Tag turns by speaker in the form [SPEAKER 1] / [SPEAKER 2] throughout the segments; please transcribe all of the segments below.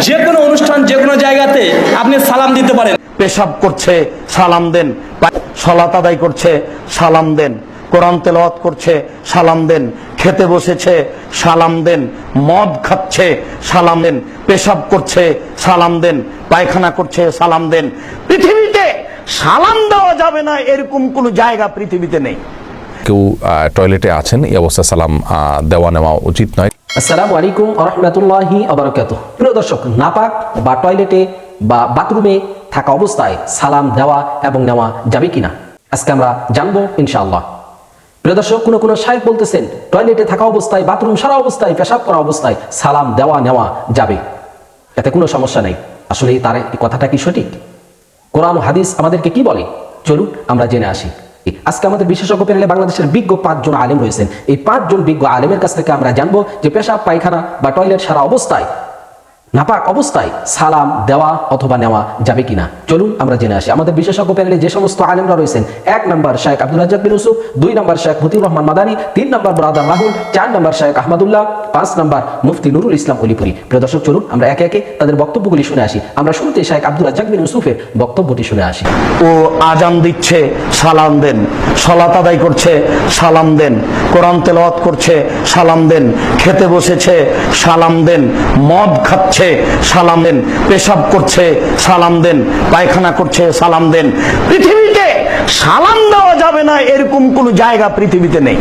[SPEAKER 1] যে কোনো অনুষ্ঠান যে কোনো জায়গাতে আপনি সালাম দিতে পারেন।
[SPEAKER 2] পেশাব করছে সালাম দেন। সলাত আদায় করছে সালাম দেন। কোরআন তেলাওয়াত করছে সালাম দেন। খেতে বসেছে সালাম দেন। মদ খাচ্ছে সালাম দেন। পেশাব করছে সালাম দেন। পায়খানা করছে সালাম দেন। পৃথিবীতে সালাম দেওয়া যাবে না এরকম কোনো জায়গা পৃথিবীতে নেই।
[SPEAKER 3] কেউ আহ, টয়লেটে আছেন এই অবস্থায় সালাম আহ, দেওয়া নেওয়া উচিত নয়।
[SPEAKER 4] আসসালামু আলাইকুম রহমতুল্লাহি আবরকাত প্রিয় দর্শক, নাপাক বা টয়লেটে বা বাথরুমে থাকা অবস্থায় সালাম দেওয়া এবং নেওয়া যাবে কিনা? আজকে আমরা জানব ইনশাআল্লাহ। প্রিয় দর্শক, কোনো কোনো সাহেব বলতেছেন, টয়লেটে থাকা অবস্থায়, বাথরুম সারা অবস্থায়, পেশাব করা অবস্থায় সালাম দেওয়া নেওয়া যাবে। এতে কোনো সমস্যা নেই। আসলে তার এই কথাটা কি সঠিক? কোরআন হাদিস আমাদেরকে কি বলে? চলুন আমরা জেনে আসি। আজকে আমাদের বিশেষজ্ঞ প্যানেলে বাংলাদেশের বিজ্ঞ পাঁচজন আলেম রয়েছেন এই পাঁচজন বিজ্ঞ আলেমের কাছ থেকে আমরা জানব যে পেশাব, পায়খানা বা টয়লেট সারা অবস্থায় নাপাক অবস্থায় সালাম দেওয়া অথবা নেওয়া যাবে কিনা? চলুন আমরা জেনে আসি। আমাদের বিশেষজ্ঞ প্যানেলে যে সমস্ত আলেমরা রয়েছেন, এক নম্বর শেখ আব্দুল রাজ্জাক বিন ইউসুফ, দুই নম্বর শেখ মতিউর রহমান মাদানী, তিন নম্বর ব্রাদার রাহুল, চার নম্বর শেখ আহমদুল্লাহ, পাঁচ নম্বর মুফতি নুরুল ইসলাম অলিপুরি। প্রিয় দর্শক, চলুন আমরা একে একে তাদের বক্তব্যগুলি শুনে আসি। আমরা শুরুতে শেখ আব্দুল রাজ্জাক বিন ইউসুফের বক্তব্যটি শুনে আসি।
[SPEAKER 2] ও আজান দিচ্ছে, সালাম দেন। সলাত আদায় করছে, সালাম দেন। কোরআন তেলাওয়াত করছে, সালাম দেন। খেতে বসেছে, সালাম দেন। মদ খাচ্ছে সালাম দেন। পেশাব করছে, সালাম দেন। পায়খানা করছে, সালাম দেন। পৃথিবীতে সালাম দেওয়া যাবে না, এরকম কোনো জায়গা পৃথিবীতে নেই।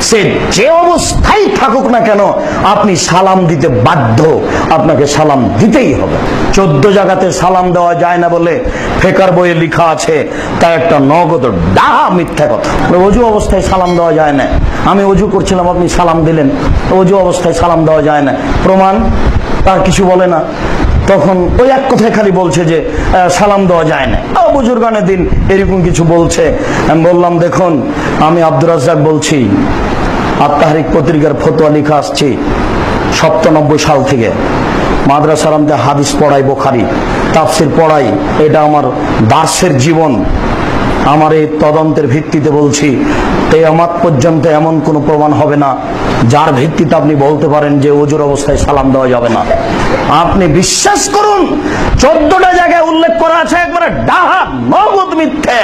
[SPEAKER 2] সে যে অবস্থায় থাকুক না কেন, আপনি সালাম দিতে বাধ্য। আপনাকে সালাম দিতেই হবে। চোদ্দ জায়গাতে সালাম দেওয়া যায় না বলে ফেকার বইয়ে লেখা আছে তা একটা নগদ ডাহা মিথ্যা কথা। অজু অবস্থায় সালাম দেওয়া যায় না। আমি অজু করছিলাম, আপনি সালাম দিলেন। অজু অবস্থায় সালাম দেওয়া যায় না। প্রমাণ তার কিছু বলে না। তখন ওই এক কথায় খালি বলছে যে সালাম দেওয়া যায় না। ও বুজুর্গানের দিন এরকম কিছু বলছে। আমি বললাম, দেখুন, আমি আব্দুর রাজ্জাক বলছি। আত্মাহারিক পত্রিকার ফতোয়া লিখা আসছি সপ্তানব্বই সাল থেকে। মাদ্রাসার আমাদের হাদিস পড়াই বোখারি, তাফসির পড়াই। এটা আমার দার্সের জীবন। আমার এই তদন্তের ভিত্তিতে বলছি, কেয়ামাত পর্যন্ত এমন কোনো প্রমাণ হবে না। যার ভিত্তিতে আপনি বলতে পারেন যে ওজুর অবস্থায় সালাম দেওয়া যাবে না। আপনি বিশ্বাস করুন, চোদ্দটা জায়গায় উল্লেখ করা আছে, একবারে ডাহা, নগদ মিথ্যে।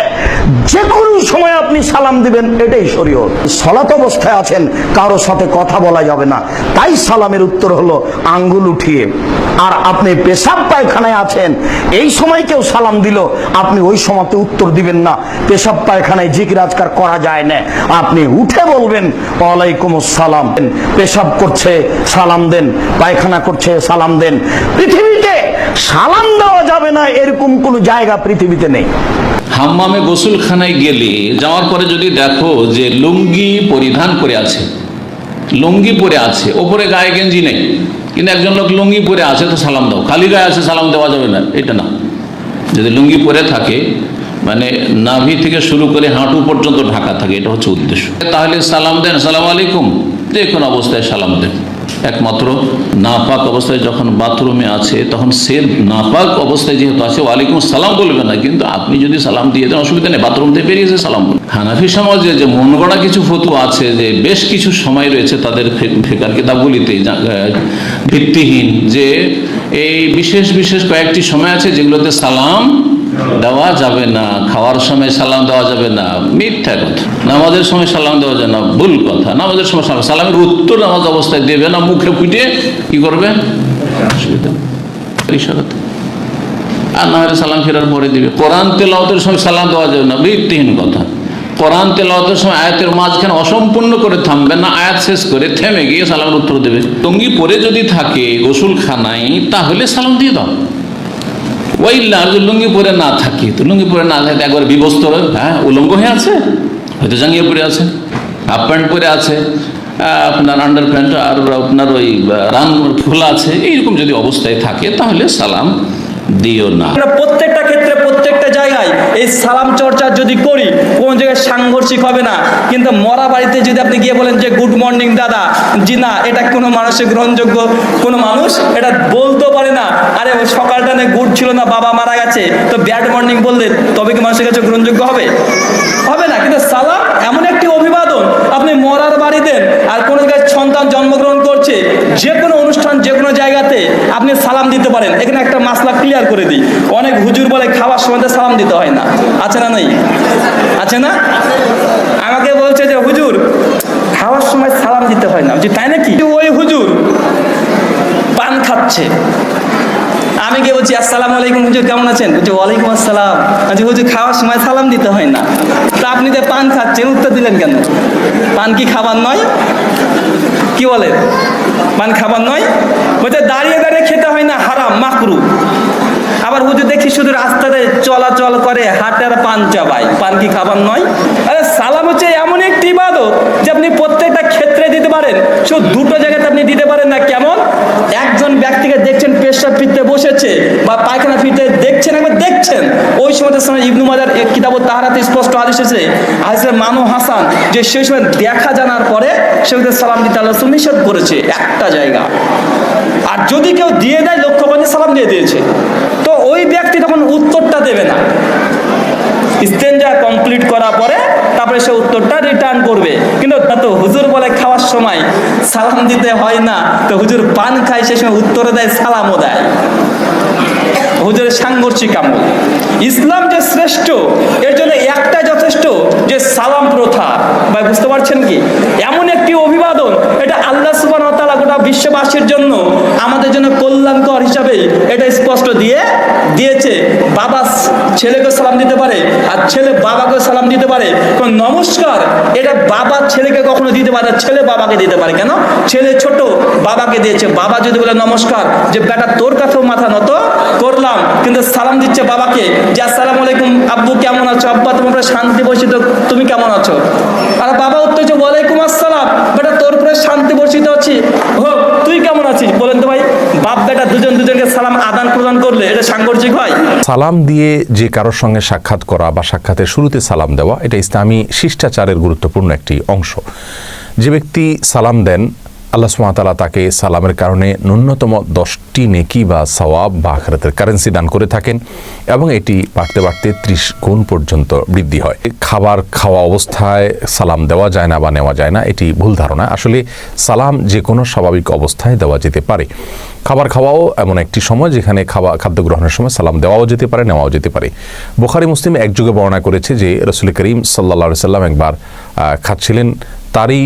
[SPEAKER 2] যে কোনো সময় আপনি সালাম দিবেন, এটাই শরীয়ত। সলাত অবস্থায় আছেন, কারও সাথে কথা বলা যাবে না। তাই সালামের উত্তর হলো আঙ্গুল উঠিয়ে। আর আপনি পেশাব পায়খানায় আছেন, এই সময় কেউ সালাম দিল, আপনি ওই সময়তে উত্তর দিবেন না। পেশাব পায়খানায় জিকির আজকার করা যায় না। আপনি উঠে বলবেন, ওয়ালাইকুম আসসালাম। পেশাব করছে, সালাম দেন। পায়খানা করছে, সালাম দেন পৃথিবীতে সালাম দেওয়া যাবে না, এরকম কোনো জায়গা পৃথিবীতে নেই।
[SPEAKER 5] হাম্মামে গোসলখানায় গেলে যাওয়ার পরে যদি দেখো যে লুঙ্গি পরিধান করে আছে, লুঙ্গি পরে আছে, ওপরে গায়ে গেঞ্জি নেই, কিন্তু একজন লোক লুঙ্গি পরে আছে তো সালাম দাও, খালি গায়ে আছে সালাম দেওয়া যাবে না, এটা না। যদি লুঙ্গি পরে থাকে মানে নাভি থেকে শুরু করে হাঁটু পর্যন্ত ঢাকা থাকে, এটা হচ্ছে উদ্দেশ্য। তাহলে সালাম দেন, সালাম আলাইকুম। যে কোনো অবস্থায় সালাম দেন। একমাত্র নাপাক অবস্থায় যখন বাথরুমে আছে, তখন সে নাপাক অবস্থায় যেহেতু আছে, ওয়ালাইকুম সালাম বলবে না। কিন্তু আপনি যদি সালাম দিয়ে দেন, অসুবিধা নেই, বাথরুম থেকে বেরিয়েছে সালাম বলবেন হানাফি সমাজে যে মন গড়া কিছু ফতু আছে, যে বেশ কিছু সময় রয়েছে তাদের ফেকার কিতাবগুলিতে ভিত্তিহীন, যে এই বিশেষ বিশেষ কয়েকটি সময় আছে যেগুলোতে সালাম দেওয়া যাবে না, খাওয়ার সময় সালাম দেওয়া যাবে না, মিথ্যা কথা। নামাজের সময় সালাম দেওয়া যাবে না, ভুল কথা। নামাজের সময় সালাম সালামের উত্তর নামাজ অবস্থায় দেবে না, মুখে ফুটে কি করবে? আর না সালাম ফেরার পরে দিবে। কোরআন তেলাওয়াতের সময় সালাম দেওয়া যাবে না, ভিত্তিহীন কথা। কোরআন সময় আয়াতের মাঝখানে অসম্পূর্ণ করে থামবে না, আয়াত শেষ করে থেমে গিয়ে সালামের উত্তর দেবে। টঙ্গি পরে যদি থাকে গোসলখানায়, তাহলে সালাম দিয়ে দাও। ওইল্লা আর যদি লুঙ্গি পরে না থাকে তো লুঙ্গি পরে না থাকে একবার বিবস্ত হয়ে, উলঙ্গ হয়ে আছে? হয়তো জাঙ্গিয়ে পরে আছে হাফ প্যান্ট পরে আছে আপনার আন্ডার প্যান্ট আর আপনার ওই রান খোলা আছে এইরকম যদি অবস্থায় থাকে তাহলে সালাম দিও না।
[SPEAKER 1] প্রত্যেকটা ক্ষেত্রে প্রত্যেকটা জায়গায় এই সালাম চর্চা যদি করি কোন জায়গায় সাংঘর্ষিক হবে না। কিন্তু মরা বাড়িতে যদি আপনি গিয়ে বলেন যে, গুড মর্নিং দাদা, জি না, এটা কোনো মানুষের গ্রহণযোগ্য, কোনো মানুষ এটা বলতেও পারে না। আরে সকালটা না গুড ছিল না, বাবা মারা গেছে, তো ব্যাড মর্নিং বললে তবে কি মানুষের কাছে গ্রহণযোগ্য হবে? হবে না, কিন্তু সালাম এমন একটি অভিবাদন। আপনি মরার বাড়ি দেন আর কোনো জায়গায় সন্তান জন্মগ্রহণ করছে, যে কোনো অনুষ্ঠান, যে কোনো জায়গাতে আপনি সালাম দিতে পারেন। এখানে একটা মাসলা ক্লিয়ার করে দিই। অনেক হুজুর বলে, খাওয়ার সময় সালাম দিতে হয় না। আছে না নেই? আছে না? আমাকে খাওয়ার সময় সালাম দিতে হয় না। তাই নাকি? ওই হুজুর পান খাচ্ছে। আমি গিয়ে বলছি, আসসালাম আলাইকুম হুজুর, কেমন আছেন? বলছি, ওয়ালাইকুম আসসালাম। বলছি, হুজুর, খাওয়ার সময় সালাম দিতে হয় না। তা আপনি যে পান খাচ্ছেন, উত্তর দিলেন কেন? পান কি খাবার নয়? কি বলেন পান খাবার নয়? বলছে, দাঁড়িয়ে দাঁড়িয়ে খেতে হয় না, হারাম, মাকরু। আবার হুজুর দেখি শুধু রাস্তাতে চলাচল করে হাটের পান চাবাই পান কি খাবার নয়? আরে সালাম হচ্ছে এমন একটি ইবাদত যে আপনি প্রত্যেকটা ক্ষেত্রে দিতে পারেন। শুধু দুটো জায়গাতে আপনি দিতে পারেন না, কেমন? একজন ব্যক্তিকে দেখছেন পেশাব ফিরতে বসেছে বা পায়খানা ফিরতে দেখছেন, একবার দেখছেন। ওই সময় সময় ইবনু মাজার কিতাব তাহারাতে স্পষ্ট আদেশ এসেছে। হাজির মানু হাসান যে সেই সময় দেখা জানার পরে সেগুলো সালাম দিতে আল্লাহ নিষেধ করেছে একটা জায়গা। যদি কেউ দিয়ে দেয় লক্ষ্য করে সালাম দিয়ে দিয়েছে। তো ওই ব্যক্তি তখন উত্তরটা দেবে না। ইস্তেঞ্জা কমপ্লিট করার পরে তারপরে সে উত্তরটা রিটার্ন করবে। কিন্তু তো হুজুর বলে খাওয়ার সময় সালাম দিতে হয় না। তো হুজুর পান খায়, সে সময় উত্তরে দেয়, সালামও দেয়। হুজুরের সাংঘর্ষিক আমল ইসলাম যে শ্রেষ্ঠ, এর জন্য একটা যথেষ্ট যে সালাম প্রথা। ভাই, বুঝতে পারছেন কি? এমন একটি অভিবাদন, এটা আল্লাহ সুবান গোটা বিশ্ববাসীর জন্য, আমাদের জন্য কল্যাণকর হিসাবে এটা স্পষ্ট দিয়ে দিয়েছে। বাবা ছেলেকে সালাম দিতে পারে, আর ছেলে বাবাকে সালাম দিতে পারে। কোন নমস্কার, এটা বাবা ছেলেকে কখনো দিতে পারে ছেলে বাবাকে দিতে পারে। কেন? ছেলে ছোট, বাবাকে দিয়েছে। বাবা যদি বলে নমস্কার, যে বেটা তোর কাছেও মাথা নত, করলাম। কিন্তু সালাম দিচ্ছে বাবাকে যে, আসসালামু আলাইকুম, আব্বু কেমন আছো? আব্বা, তোমার শান্তি বসিত, তুমি কেমন আছো? আর বাবা উত্তর হচ্ছে, ওয়ালাইকুম আসসালাম। বেটা, তোর উপরে শান্তি বর্ষিত আছি। হোক তুই কেমন আছিস? বলেন তো ভাই, বাপ, বেটা দুজন দুজনকে সালাম আদান প্রদান করলে এটা সাংঘর্ষিক হয়?
[SPEAKER 3] সালাম দিয়ে যে কারোর সঙ্গে সাক্ষাৎ করা বা সাক্ষাতের শুরুতে সালাম দেওয়া, এটা ইসলামী শিষ্টাচারের গুরুত্বপূর্ণ একটি অংশ। যে ব্যক্তি সালাম দেন আল্লাহ সুমাতালা তাকে সালামের কারণে ন্যূনতম দশটি নেকি বা সওয়াব বা আখরাতের কারেন্সি দান করে থাকেন এবং এটি বাড়তে বাড়তে ত্রিশ গুণ পর্যন্ত বৃদ্ধি হয়। খাবার খাওয়া অবস্থায় সালাম দেওয়া যায় না বা নেওয়া যায় না, এটি ভুল ধারণা। আসলে সালাম যে কোনো স্বাভাবিক অবস্থায় দেওয়া যেতে পারে। খাবার খাওয়াও এমন একটি সময় যেখানে খাওয়া, খাদ্য গ্রহণের সময় সালাম দেওয়াও যেতে পারে, নেওয়াও যেতে পারে। বোখারি মুসলিম একযুগে বর্ণনা করেছে যে রসুল করিম সাল্লা সাল্লাম একবার খাচ্ছিলেন তারই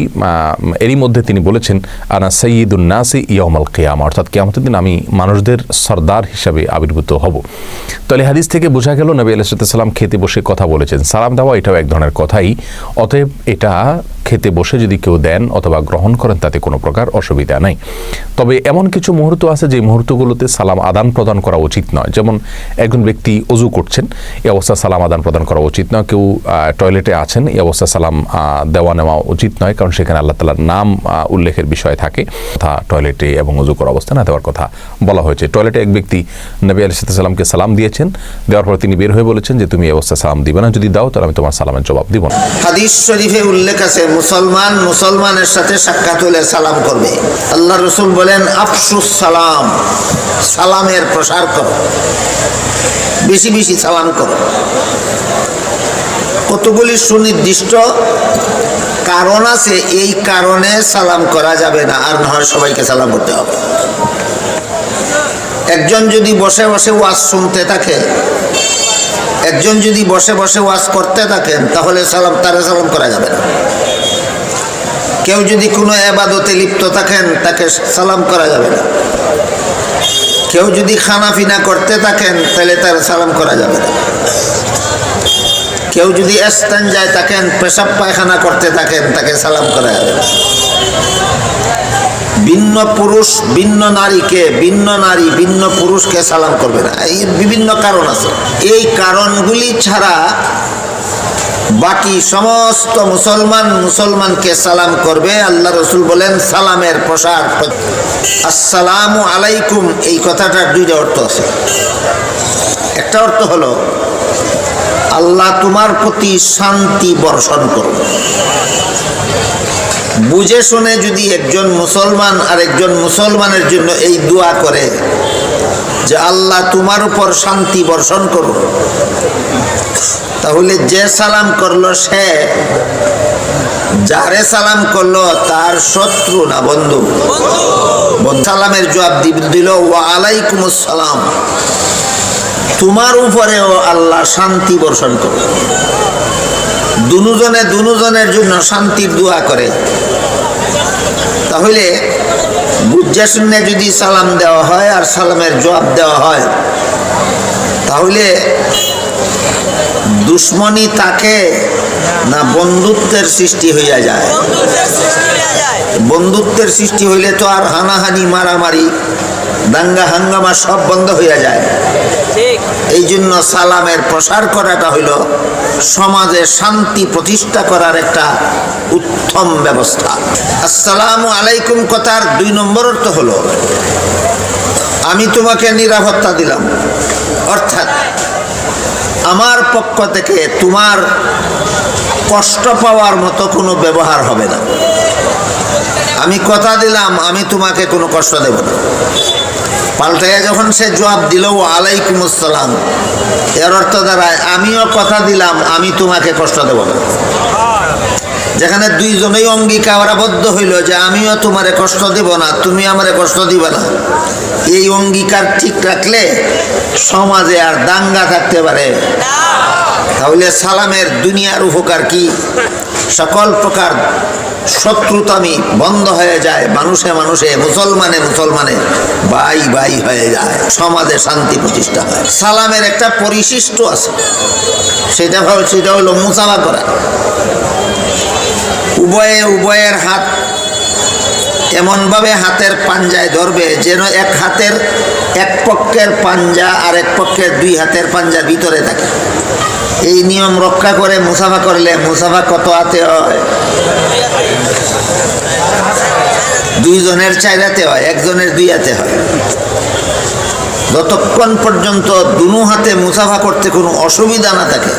[SPEAKER 3] এরই মধ্যে তিনি বলেছেন, আনা সঈদুন নাসি ইয়মাল কেয়াম অর্থাৎ কেয়ামতের দিন আমি মানুষদের সর্দার হিসাবে আবির্ভূত হব। তাহলে হাদিস থেকে বোঝা গেল, নবী আলাইসাল্লাম খেতে বসে কথা বলেছেন। সালাম দেওয়া এটাও এক ধরনের কথাই, অতএব এটা খেতে বসে যদি কেউ দেন অথবা গ্রহণ করেন তাতে কোনো প্রকার অসুবিধা নাই। তবে এমন কিছু মুহূর্ত আছে যে মুহূর্তগুলোতে সালাম আদান প্রদান করা উচিত নয়। যেমন একজন ব্যক্তি অজু করছেন এ অবস্থা সালাম আদান প্রদান করা উচিত নয়। কেউ টয়লেটে আছেন, এই অবস্থা সালাম দেওয়া নেওয়া উচিত নয়। কারণ সেখানে আল্লাহ তালার নাম উল্লেখের বিষয় থাকে। তথা টয়লেটে এবং অজু করা অবস্থা না দেওয়ার কথা বলা হয়েছে। টয়লেটে এক ব্যক্তি নবী আলিসাল্লামকে সালাম দিয়েছেন। দেওয়ার পর তিনি বের হয়ে বলেছেন যে, তুমি এ অবস্থা সালাম দিবে না। যদি দাও, তাহলে আমি তোমার সালামের জবাব দিব না।
[SPEAKER 6] হাদিস শরীফে উল্লেখ আছে, মুসলমান মুসলমানের সাথে সাক্ষাৎ হলে সালাম করবে। আল্লাহ রসুল বলেন, আফসুস সালাম, সালামের প্রসার করো। বেশি বেশি সালাম করো। কতগুলি সুনির্দিষ্ট কারণ আছে, এই কারণে সালাম করা যাবে না, আর না হয় সবাইকে সালাম করতে হবে। একজন যদি বসে বসে ওয়াজ শুনতে থাকে, একজন যদি বসে বসে ওয়াজ করতে থাকেন, তাহলে সালাম, তারে সালাম করা যাবে না। কেউ যদি কোনো এবাদতে লিপ্ত থাকেন, তাকে সালাম করা যাবে না। কেউ যদি খানাফিনা করতে থাকেন, তাহলে তার সালাম করা যাবে না। কেউ যদি স্থান যায় থাকেন, পেশাব পায়খানা করতে থাকেন, তাকে সালাম করা যাবে না। ভিন্ন পুরুষ, ভিন্ন নারীকে, ভিন্ন নারী, ভিন্ন পুরুষকে সালাম করবে না। এই বিভিন্ন কারণ আছে। এই কারণগুলি ছাড়া বাকি সমস্ত মুসলমান মুসলমানকে সালাম করবে। আল্লাহ রসুল বলেন, সালামের প্রসার আসসালামু আলাইকুম, এই কথাটার দুইটা অর্থ আছে। একটা অর্থ হলো, আল্লাহ তোমার প্রতি শান্তি বর্ষণ করুন। বুঝে শুনে যদি একজন মুসলমান আর একজন মুসলমানের জন্য এই দোয়া করে যে আল্লাহ তোমার উপর শান্তি বর্ষণ করুন তাহলে যে সালাম করল সে, যারে সালাম করল তার শত্রু না বন্ধু? সালামের জবাব দিল, ওয়া আলাইকুম সালাম। তোমার উপরেও আল্লাহ শান্তি বর্ষণ করে দুজনে দুজনের জন্য শান্তির দোয়া করে। তাহলে বুঝে শুনে যদি সালাম দেওয়া হয় আর সালামের জবাব দেওয়া হয় তাহলে দুশ্মনী তাকে না বন্ধুত্বের সৃষ্টি হইয়া যায়। বন্ধুত্বের সৃষ্টি হইলে তো আর হানাহানি মারামারি দাঙ্গা হাঙ্গামা সব বন্ধ হইয়া যায়। এই জন্য সালামের প্রসার করাটা হইল সমাজে শান্তি প্রতিষ্ঠা করার একটা উত্তম ব্যবস্থা। আসসালামু আলাইকুম কথার দুই নম্বর অর্থ হলো আমি তোমাকে নিরাপত্তা দিলাম। অর্থাৎ আমার পক্ষ থেকে তোমার কষ্ট পাওয়ার মতো কোনো ব্যবহার হবে না। আমি কথা দিলাম আমি তোমাকে কোনো কষ্ট দেব না। পাল্টাইয়া যখন সে জবাব দিল ও আলাইকুম আসসালাম। এর অর্থ দাঁড়ায়, আমিও কথা দিলাম, আমি তোমাকে কষ্ট দেব না। যেখানে দুইজনেই অঙ্গীকারাবদ্ধ হইল যে, আমিও তোমারে কষ্ট দেব না, তুমি আমারে কষ্ট দিবে না। এই অঙ্গীকার ঠিক রাখলে সমাজে আর দাঙ্গা থাকতে পারে। তাহলে সালামের দুনিয়ার উপকার কি? সকল প্রকার শত্রুতামি বন্ধ হয়ে যায়, মানুষে মানুষে, মুসলমানে মুসলমানে ভাই ভাই হয়ে যায়, সমাজে শান্তি প্রতিষ্ঠা হয়। সালামের একটা পরিশিষ্ট আছে, সেটা সেটা হলো মুসাফা করা। উভয়ে উভয়ের হাত এমনভাবে হাতের পাঞ্জায় ধরবে যেন এক হাতের এক পক্ষের পাঞ্জা আর এক পক্ষের দুই হাতের পাঞ্জার ভিতরে থাকে। এই নিয়ম রক্ষা করে মুসাফা করলে মুসাফা কত হাতে হয়? দুইজনের চার হাতে হয়, একজনের দুই হাতে হয়। যতক্ষণ পর্যন্ত দুনো হাতে মুসাফা করতে কোনো অসুবিধা না থাকে,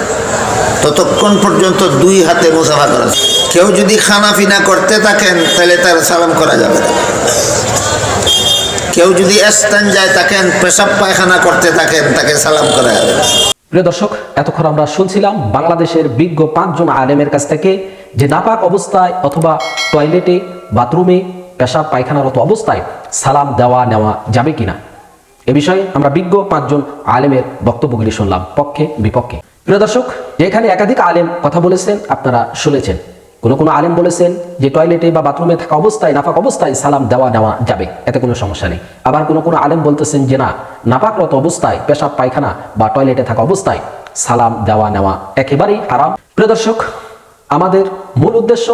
[SPEAKER 6] ততক্ষণ পর্যন্ত দুই হাতে মুসাফা করা। কেউ যদি খানা পিনা করতে থাকেন, তাহলে তার সালাম করা যাবে কেউ যদি স্থান যায় থাকেন, পেশাব পায়খানা করতে থাকেন, তাকে সালাম করা যাবে
[SPEAKER 4] প্রিয় দর্শক, এতক্ষণ আমরা শুনছিলাম বাংলাদেশের বিজ্ঞ পাঁচজন আলেমের কাছ থেকে যে নাপাক অবস্থায় অথবা টয়লেটে, বাথরুমে, পেশাব পায়খানারত অবস্থায় সালাম দেওয়া নেওয়া যাবে কিনা? এ বিষয়ে আমরা বিজ্ঞ পাঁচজন আলেমের বক্তব্যগুলি শুনলাম পক্ষে বিপক্ষে প্রিয় দর্শক, যেখানে একাধিক আলেম কথা বলেছেন, আপনারা শুনেছেন। কোনো কোনো আলেম বলেছেন যে টয়লেটে বা বাথরুমে থাকা অবস্থায়, নাপাক অবস্থায় সালাম দেওয়া নেওয়া যাবে, এতে কোনো সমস্যা নেই। আবার কোনো কোনো আলেম বলতেছেন যে না, নাপাকরত অবস্থায় পেশাব, পায়খানা বা টয়লেটে থাকা অবস্থায় সালাম দেওয়া নেওয়া একেবারেই আরাম প্রিয় দর্শক, আমাদের মূল উদ্দেশ্য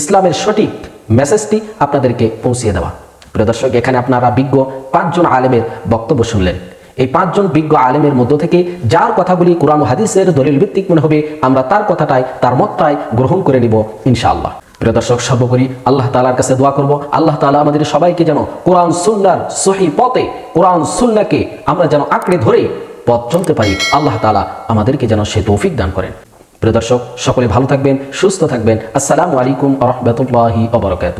[SPEAKER 4] ইসলামের সঠিক মেসেজটি আপনাদেরকে পৌঁছিয়ে দেওয়া। প্রিয় দর্শক, এখানে আপনারা বিজ্ঞ পাঁচজন আলেমের বক্তব্য শুনলেন। এই পাঁচজন বিজ্ঞ আলেমের মধ্য থেকে যার কথাগুলি কোরআন হাদিসের দলিল ভিত্তিক মনে হবে, আমরা তার কথাটাই, তার মতটাই গ্রহণ করে নিব, ইনশাআল্লাহ। প্রিয় দর্শক, সর্বোপরি আল্লাহ তালার কাছে দোয়া করব, আল্লাহ তালা আমাদের সবাইকে যেন কোরআন সুন্নার সহি পথে, কোরআন সুন্নাকে আমরা যেন আঁকড়ে ধরে পথ চলতে পারি, আল্লাহ তালা আমাদেরকে যেন সে তৌফিক দান করেন। প্রিয় দর্শক, সকলে ভালো থাকবেন, সুস্থ থাকবেন। আসসালামু আলাইকুম রহমতুল্লাহি অবরকাত